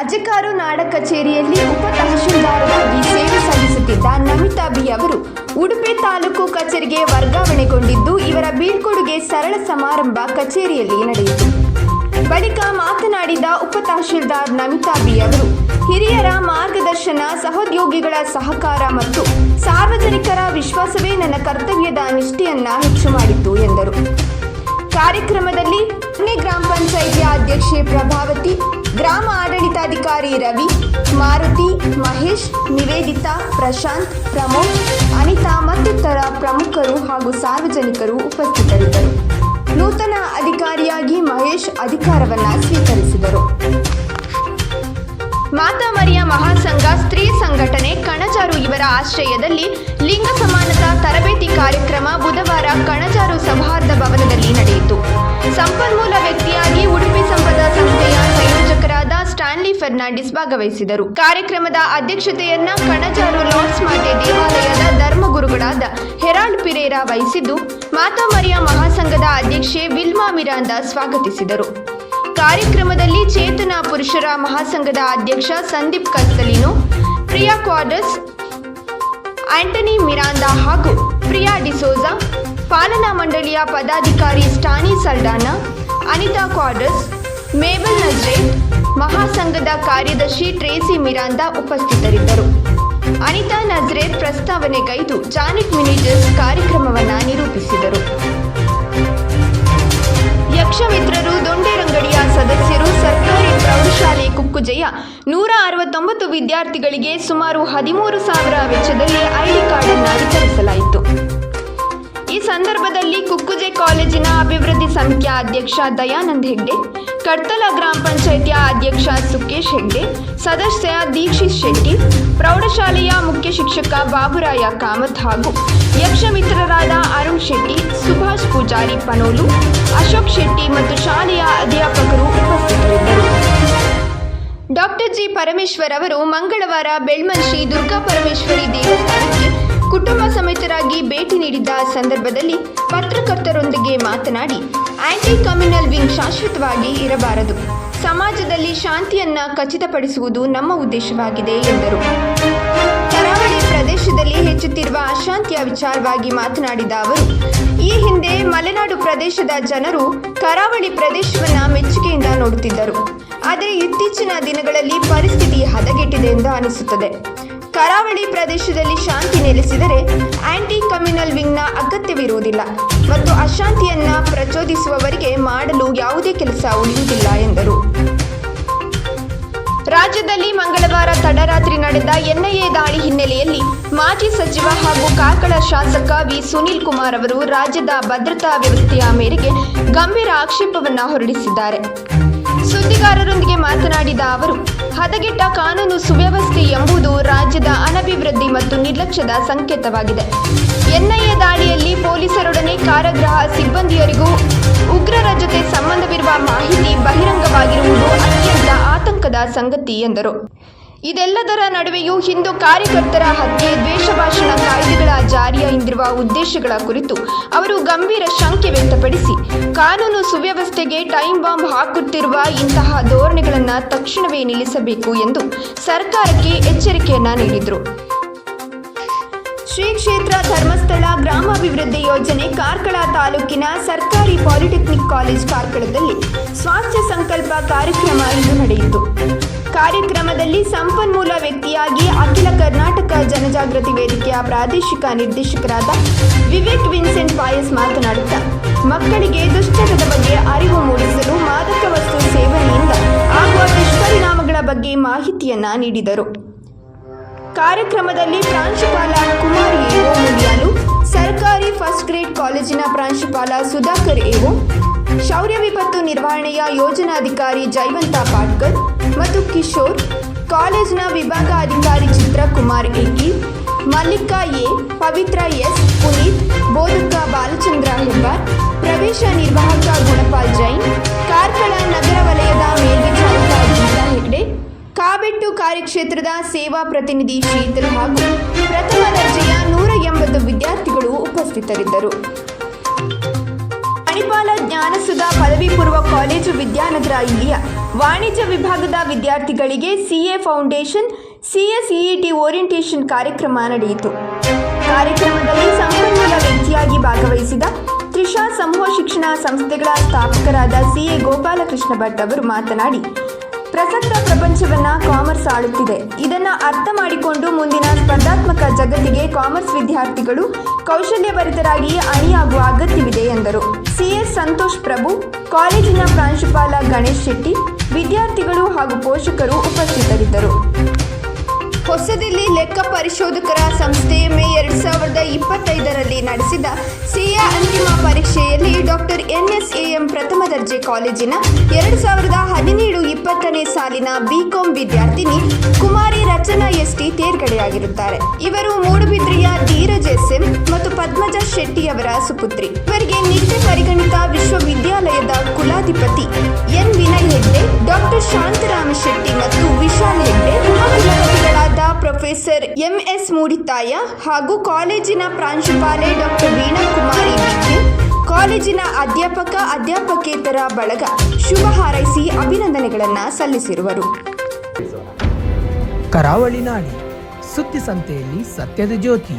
ಅಜಕಾರು ನಾಡ ಕಚೇರಿಯಲ್ಲಿ ಉಪ ತಹಶೀಲ್ದಾರರಾಗಿ ಸೇವೆ ಸಲ್ಲಿಸುತ್ತಿದ್ದ ನಮಿತಾ ಬಿ ಅವರು ಉಡುಪಿ ತಾಲೂಕು ಕಚೇರಿಗೆ ವರ್ಗಾವಣೆಗೊಂಡಿದ್ದು, ಇವರ ಬೀಳ್ಕೊಡುಗೆ ಸರಳ ಸಮಾರಂಭ ಕಚೇರಿಯಲ್ಲಿ ನಡೆಯಿತು. ಬಳಿಕ ಮಾತನಾಡಿದ ಉಪ ತಹಶೀಲ್ದಾರ್ ನಮಿತಾ ಬಿ ಅವರು, ಹಿರಿಯರ ಮಾರ್ಗದರ್ಶನ, ಸಹೋದ್ಯೋಗಿಗಳ ಸಹಕಾರ ಮತ್ತು ಸಾರ್ವಜನಿಕರ ವಿಶ್ವಾಸವೇ ನನ್ನ ಕರ್ತವ್ಯದ ನಿಷ್ಠೆಯನ್ನ ಹೆಚ್ಚು ಮಾಡಿತ್ತು ಎಂದರು. ಕಾರ್ಯಕ್ರಮದಲ್ಲಿ ಪುಣೆ ಗ್ರಾಮ ಪಂಚಾಯಿತಿಯ ಅಧ್ಯಕ್ಷೆ ಪ್ರಭಾವತಿ, ಗ್ರಾಮ ಆಡಳಿತಾಧಿಕಾರಿ ರವಿ, ಮಾರುತಿ, ಮಹೇಶ್, ನಿವೇದಿತಾ, ಪ್ರಶಾಂತ್, ಪ್ರಮೋದ್, ಅನಿತಾ ಮತ್ತಿತರ ಪ್ರಮುಖರು ಹಾಗೂ ಸಾರ್ವಜನಿಕರು ಉಪಸ್ಥಿತರಿದ್ದರು. ನೂತನ ಅಧಿಕಾರಿಯಾಗಿ ಮಹೇಶ್ ಅಧಿಕಾರವನ್ನ ಸ್ವೀಕರಿಸಿದರು. ಮಾತಾ ಮರಿಯ ಮಹಾಸಂಘ ಸ್ತ್ರೀ ಸಂಘಟನೆ ಕಣಜಾರು ಇವರ ಆಶ್ರಯದಲ್ಲಿ ಲಿಂಗ ಸಮಾನತಾ ತರಬೇತಿ ಕಾರ್ಯಕ್ರಮ ಬುಧವಾರ ಕಣಜಾರು ಸೌಹಾರ್ದ ಭವನದಲ್ಲಿ ನಡೆಯಿತು. ಸಂಪನ್ಮೂಲ ವ್ಯಕ್ತಿಯಾಗಿ ಉಡುಪಿ ಸಂಪದ ಸಂಸ್ಥೆಯ ಸಂಯೋಜಕರಾದ ಸ್ಟಾನ್ಲಿ ಫರ್ನಾಂಡಿಸ್ ಭಾಗವಹಿಸಿದರು. ಕಾರ್ಯಕ್ರಮದ ಅಧ್ಯಕ್ಷತೆಯನ್ನ ಕಣಜಾರು ಲಾರ್ಡ್ಸ್ ಮಾತೆ ದೇವಾಲಯದ ಧರ್ಮಗುರುಗಳಾದ ಹೆರಾಲ್ಡ್ ಪಿರೇರಾ ವಹಿಸಿದ್ದು, ಮಾತಾ ಮರಿಯ ಮಹಾಸಂಘದ ಅಧ್ಯಕ್ಷೆ ವಿಲ್ಮಾ ಮಿರಾಂದ ಸ್ವಾಗತಿಸಿದರು. ಕಾರ್ಯಕ್ರಮದಲ್ಲಿ ಚೇತನ ಪುರುಷರ ಮಹಾಸಂಘದ ಅಧ್ಯಕ್ಷ ಸಂದೀಪ್ ಕತ್ತಲಿನು, ಪ್ರಿಯಾ ಕ್ವಾಡಸ್ ಆಂಟನಿ ಮಿರಾಂದಾ ಹಾಗೂ ಪ್ರಿಯಾ ಡಿಸೋಜಾ, ಪಾಲನಾ ಮಂಡಳಿಯ ಪದಾಧಿಕಾರಿ ಸ್ಟಾನಿ ಸಲ್ಡಾನಾ ಅನಿತಾ ಕ್ವಾಡಸ್ ಮೇಬಲ್ ನಜ್ರೇಟ್ ಮಹಾಸಂಘದ ಕಾರ್ಯದರ್ಶಿ ಟ್ರೇಸಿ ಮಿರಾಂದಾ ಉಪಸ್ಥಿತರಿದ್ದರು. ಅನಿತಾ ನಜ್ರೇತ್ ಪ್ರಸ್ತಾವನೆಗೈದು ಜಾನಿಕ್ ಮಿನಿಜಸ್ ಕಾರ್ಯಕ್ರಮವನ್ನು ನಿರೂಪಿಸಿದರು. ಯಕ್ಷಮಿತ್ರರು ಸದಸ್ಯರು ಸರ್ಕಾರಿ ಪ್ರೌಢಶಾಲೆ ಕುಕ್ಕುಜೆಯ ನೂರ ಅರವತ್ತೊಂಬತ್ತು ವಿದ್ಯಾರ್ಥಿಗಳಿಗೆ ಸುಮಾರು ಹದಿಮೂರು ಸಾವಿರ ವೆಚ್ಚದಲ್ಲಿ ಐಡಿ ಕಾರ್ಡ್ ಅನ್ನು ವಿತರಿಸಲಾಯಿತು. ಈ ಸಂದರ್ಭದಲ್ಲಿ ಕುಕ್ಕುಜೆ ಕಾಲೇಜಿನ ಅಭಿವೃದ್ಧಿ ಸಂಖ್ಯಾ ಅಧ್ಯಕ್ಷ ದಯಾನಂದ್ ಹೆಗ್ಡೆ, ಕಡ್ತಲ ಗ್ರಾಮ ಪಂಚಾಯಿತಿಯ ಅಧ್ಯಕ್ಷ ಸುಕೇಶ್ ಹೆಗ್ಡೆ, ಸದಸ್ಯ ದೀಕ್ಷಿತ್ ಶೆಟ್ಟಿ ಪ್ರೌಢಶಾಲೆಯ ಮುಖ್ಯ ಶಿಕ್ಷಕ ಬಾಬುರಾಯ ಕಾಮತ್ ಹಾಗೂ ಯಕ್ಷಮಿತ್ರರಾದ ಅರುಣ್ ಶೆಟ್ಟಿ, ಸುಭಾಷ್ ಪೂಜಾರಿ ಪನೋಲು, ಅಶೋಕ್ ಶೆಟ್ಟಿ ಮತ್ತು ಶಾಲೆಯ ಉಪಸ್ಥಿತರಿದ್ದರು ಡಾಕ್ಟರ್ ಜಿ ಪರಮೇಶ್ವರ್ ಅವರು ಮಂಗಳವಾರ ಬೆಳ್ಮನ್ ಶ್ರೀ ದುರ್ಗಾ ಪರಮೇಶ್ವರಿ ದೇವಸ್ಥಾನಕ್ಕೆ ಕುಟುಂಬ ಸಮೇತರಾಗಿ ಭೇಟಿ ನೀಡಿದ್ದ ಸಂದರ್ಭದಲ್ಲಿ ಪತ್ರಕರ್ತರೊಂದಿಗೆ ಮಾತನಾಡಿ ಆಂಟಿ ಕಮ್ಯುನಲ್ ವಿಂಗ್ ಶಾಶ್ವತವಾಗಿ ಇರಬಾರದು. ಸಮಾಜದಲ್ಲಿ ಶಾಂತಿಯನ್ನ ಖಚಿತಪಡಿಸುವುದು ನಮ್ಮ ಉದ್ದೇಶವಾಗಿದೆ, ಎಂದರು. ಕರಾವಳಿ ಪ್ರದೇಶದಲ್ಲಿ ಹೆಚ್ಚುತ್ತಿರುವ ಅಶಾಂತಿಯ ವಿಚಾರವಾಗಿ ಮಾತನಾಡಿದ ಅವರು, ಈ ಹಿಂದೆ ಮಲೆನಾಡು ಪ್ರದೇಶದ ಜನರು ಕರಾವಳಿ ಪ್ರದೇಶವನ್ನ ಮೆಚ್ಚುಗೆಯಿಂದ ನೋಡುತ್ತಿದ್ದರು. ಆದರೆ ಇತ್ತೀಚಿನ ದಿನಗಳಲ್ಲಿ ಪರಿಸ್ಥಿತಿ ಹದಗೆಟ್ಟಿದೆ ಎಂದು ಅನಿಸುತ್ತದೆ. ಕರಾವಳಿ ಪ್ರದೇಶದಲ್ಲಿ ಶಾಂತಿ ನೆಲೆಸಿದರೆ ಆಂಟಿ ಕಮ್ಯುನಲ್ ವಿಂಗ್ನ ಅಗತ್ಯವಿರುವುದಿಲ್ಲ ಮತ್ತು ಅಶಾಂತಿಯನ್ನ ಪ್ರಚೋದಿಸುವವರಿಗೆ ಮಾಡಲು ಯಾವುದೇ ಕೆಲಸ ಉಳಿಯುವುದಿಲ್ಲ ಎಂದರು. ರಾಜ್ಯದಲ್ಲಿ ಮಂಗಳವಾರ ತಡರಾತ್ರಿ ನಡೆದ ಎನ್ಐಎ ದಾಳಿ ಹಿನ್ನೆಲೆಯಲ್ಲಿ ಮಾಜಿ ಸಚಿವ ಹಾಗೂ ಕಾರ್ಕಳ ಶಾಸಕ ವಿ. ಸುನೀಲ್ ಕುಮಾರ್ ಅವರು ರಾಜ್ಯದ ಭದ್ರತಾ ವ್ಯವಸ್ಥೆಯ ಮೇರೆಗೆ ಗಂಭೀರ ಆಕ್ಷೇಪವನ್ನು ಹೊರಡಿಸಿದ್ದಾರೆ. ಸುದ್ದಿಗಾರರೊಂದಿಗೆ ಮಾತನಾಡಿದ ಅವರು, ಹದಗೆಟ್ಟ ಕಾನೂನು ಸುವ್ಯವಸ್ಥೆ ಎಂಬುದು ರಾಜ್ಯದ ಅನಭಿವೃದ್ಧಿ ಮತ್ತು ನಿರ್ಲಕ್ಷ್ಯದ ಸಂಕೇತವಾಗಿದೆ. ಎನ್ಐಎ ದಾಳಿಯಲ್ಲಿ ಪೊಲೀಸರೊಡನೆ ಕಾರಾಗೃಹ ಸಿಬ್ಬಂದಿಯರಿಗೂ ಉಗ್ರರ ಜೊತೆ ಸಂಬಂಧವಿರುವ ಮಾಹಿತಿ ಬಹಿರಂಗವಾಗಿರುವುದು ಅತ್ಯಂತ ಆತಂಕದ ಸಂಗತಿ ಎಂದರು. ಇದೆಲ್ಲದರ ನಡುವೆಯೂ ಹಿಂದೂ ಕಾರ್ಯಕರ್ತರ ಹತ್ಯೆ ದ್ವೇಷ ಭಾಷಣ ಕಾಯ್ದೆಗಳ ಜಾರಿಯ ಹಿಂದಿರುವ ಉದ್ದೇಶಗಳ ಕುರಿತು ಅವರು ಗಂಭೀರ ಶಂಕೆ ವ್ಯಕ್ತಪಡಿಸಿ ಕಾನೂನು ಸುವ್ಯವಸ್ಥೆಗೆ ಟೈಮ್ ಬಾಂಬ್ ಹಾಕುತ್ತಿರುವ ಇಂತಹ ಧೋರಣೆಗಳನ್ನು ತಕ್ಷಣವೇ ನಿಲ್ಲಿಸಬೇಕು ಎಂದು ಸರ್ಕಾರಕ್ಕೆ ಎಚ್ಚರಿಕೆಯನ್ನ ನೀಡಿದರು. ಶ್ರೀ ಕ್ಷೇತ್ರ ಧರ್ಮಸ್ಥಳ ಗ್ರಾಮಾಭಿವೃದ್ಧಿ ಯೋಜನೆ ಕಾರ್ಕಳ ತಾಲೂಕಿನ ಸರ್ಕಾರಿ ಪಾಲಿಟೆಕ್ನಿಕ್ ಕಾಲೇಜ್ ಕಾರ್ಕಳದಲ್ಲಿ ಸ್ವಾಸ್ಥ್ಯ ಸಂಕಲ್ಪ ಕಾರ್ಯಕ್ರಮ ಇಂದು ನಡೆಯಿತು. ಕಾರ್ಯಕ್ರಮದಲ್ಲಿ ಸಂಪನ್ಮೂಲ ವ್ಯಕ್ತಿಯಾಗಿ ಅಖಿಲ ಕರ್ನಾಟಕ ಜನಜಾಗೃತಿ ವೇದಿಕೆಯ ಪ್ರಾದೇಶಿಕ ನಿರ್ದೇಶಕರಾದ ವಿವೇಕ್ ವಿನ್ಸೆಂಟ್ ಪಾಯಸ್ ಮಾತನಾಡುತ್ತಾ ಮಕ್ಕಳಿಗೆ ದುಶ್ಚಟದ ಬಗ್ಗೆ ಅರಿವು ಮೂಡಿಸಲು ಮಾದಕ ವಸ್ತು ಸೇವನೆಯಿಂದ ಆಗುವ ದುಷ್ಪರಿಣಾಮಗಳ ಬಗ್ಗೆ ಮಾಹಿತಿಯನ್ನ ನೀಡಿದರು. ಕಾರ್ಯಕ್ರಮದಲ್ಲಿ ಪ್ರಾಂಶುಪಾಲ ಕುಮಾರ್ ಎಒ ಮುಡಿಯಾಲು ಸರ್ಕಾರಿ ಫಸ್ಟ್ ಗ್ರೇಡ್ ಕಾಲೇಜಿನ ಪ್ರಾಂಶುಪಾಲ ಸುಧಾಕರ್ ಎಒ ಶೌರ್ಯ ವಿಪತ್ತು ನಿರ್ವಹಣೆಯ ಯೋಜನಾಧಿಕಾರಿ ಜೈವಂತ ಪಾಟ್ಕರ್ ಮತ್ತು ಕಿಶೋರ್, ಕಾಲೇಜಿನ ವಿಭಾಗಾಧಿಕಾರಿ ಚಿತ್ರಕುಮಾರ್ ಏಕಿ ಮಲ್ಲಿಕಾ ಎ. ಪವಿತ್ರ ಎಸ್. ಪುನೀತ್, ಬೋಧಕ ಬಾಲಚಂದ್ರ ಹೆಬ್ಬಾರ್ ಪ್ರವೇಶ ನಿರ್ವಾಹಕ ಗುಣಪಾಲ್ ಜೈನ್, ಕಾರ್ಕಳ ನಗರ ವಲಯದ ಮೇಲ್ವಿಚಾರಕ ಗೀತಾ ಹೆಗ್ಡೆ, ಕಾಬೆಟ್ಟು ಕಾರ್ಯಕ್ಷೇತ್ರದ ಸೇವಾ ಪ್ರತಿನಿಧಿ ಶೀತಲ್ ಹಾಗೂ ಪ್ರಥಮ ದರ್ಜೆಯ ನೂರ ಎಂಬತ್ತು ವಿದ್ಯಾರ್ಥಿಗಳು ಉಪಸ್ಥಿತರಿದ್ದರು. ಮಣಿಪಾಲ ಜ್ಞಾನಸುಧಾ ಪದವಿ ಪೂರ್ವ ಕಾಲೇಜು ವಿದ್ಯಾನಗರ ಇಲ್ಲಿಯ ವಾಣಿಜ್ಯ ವಿಭಾಗದ ವಿದ್ಯಾರ್ಥಿಗಳಿಗೆ ಸಿಎ ಫೌಂಡೇಶನ್, ಸಿಎಸ್ಇಇಟಿ ಓರಿಯಂಟೇಷನ್ ಕಾರ್ಯಕ್ರಮ ನಡೆಯಿತು. ಕಾರ್ಯಕ್ರಮದಲ್ಲಿ ಶಿಕ್ಷಣ ಸಂಸ್ಥೆಗಳ ಸ್ಥಾಪಕರಾದ ಸಿಎ ಗೋಪಾಲಕೃಷ್ಣ ಭಟ್ ಅವರು ಮಾತನಾಡಿ, ಪ್ರಸಕ್ತ ಪ್ರಪಂಚವನ್ನ ಕಾಮರ್ಸ್ ಆಳುತ್ತಿದೆ. ಇದನ್ನ ಅರ್ಥ ಮಾಡಿಕೊಂಡು ಮುಂದಿನ ಸ್ಪರ್ಧಾತ್ಮಕ ಜಗತ್ತಿಗೆ ಕಾಮರ್ಸ್ ವಿದ್ಯಾರ್ಥಿಗಳು ಕೌಶಲ್ಯಭರಿತರಾಗಿ ಅಣಿಯಾಗುವ ಅಗತ್ಯವಿದೆ ಎಂದರು. ಸಿಎಸ್ ಸಂತೋಷ್ ಪ್ರಭು, ಕಾಲೇಜಿನ ಪ್ರಾಂಶುಪಾಲ ಗಣೇಶ್ ಶೆಟ್ಟಿ, ವಿದ್ಯಾರ್ಥಿಗಳು ಹಾಗೂ ಪೋಷಕರು ಉಪಸ್ಥಿತರಿದ್ದರು. ಹೊಸದಿಲ್ಲಿ ಲೆಕ್ಕ ಪರಿಶೋಧಕರ ಸಂಸ್ಥೆ ಮೇ ಸಾವಿರದ ಇಪ್ಪತ್ತೈದರಲ್ಲಿ ನಡೆಸಿದ ಸಿಎ ಅಂತಿಮ ಪರೀಕ್ಷೆಯಲ್ಲಿ ಡಾಕ್ಟರ್ ಎನ್ಎಸ್ಎಎಂ ಪ್ರಥಮ ದರ್ಜೆ ಕಾಲೇಜಿನ ಎರಡು ಸಾವಿರದ ಹದಿನೇಳು ಇಪ್ಪತ್ತನೇ ಸಾಲಿನ ಬಿಕಾಂ ವಿದ್ಯಾರ್ಥಿನಿ ಕುಮಾರಿ ರಚನಾ ಎಸ್ಟಿ ತೇರ್ಗಡೆಯಾಗಿರುತ್ತಾರೆ. ಇವರು ಮೂಡುಬಿದ್ರಿಯ ಧೀರಜ್ ಎಸ್ಎಂ ಮತ್ತು ಪದ್ಮಜ ಶೆಟ್ಟಿ ಅವರ ಸುಪುತ್ರಿ. ಇವರಿಗೆ ನಿತ್ಯ ಪರಿಗಣಿತ ವಿಶ್ವವಿದ್ಯಾಲಯದ ಕುಲಾಧಿಪತಿ ಎನ್ ವಿನಯ್ ಹೆಗ್ಡೆ ಡಾಕ್ಟರ್ ಶಾಂತರಾಮ ಶೆಟ್ಟಿ ಮತ್ತು ವಿಶಾಲ್ ಹೆಗ್ಡೆ ಪ್ರೊಫೆಸರ್ ಎಂಎಸ್ ಮೂಡಿತಾಯ ಹಾಗೂ ಕಾಲೇಜಿನ ಪ್ರಾಂಶುಪಾಲೆ ಡಾಕ್ಟರ್ ವೀಣಾ ಕುಮಾರಿ ಕಾಲೇಜಿನ ಅಧ್ಯಾಪಕ ಅಧ್ಯಾಪಕೇತರ ಬಳಗ ಶುಭ ಹಾರೈಸಿ ಅಭಿನಂದನೆಗಳನ್ನು ಸಲ್ಲಿಸಿರುವರು. ಕರಾವಳಿ ನಾಡಿ ಸುದ್ದಿ ಸಂತೆಯಲ್ಲಿ ಸತ್ಯದ ಜ್ಯೋತಿ.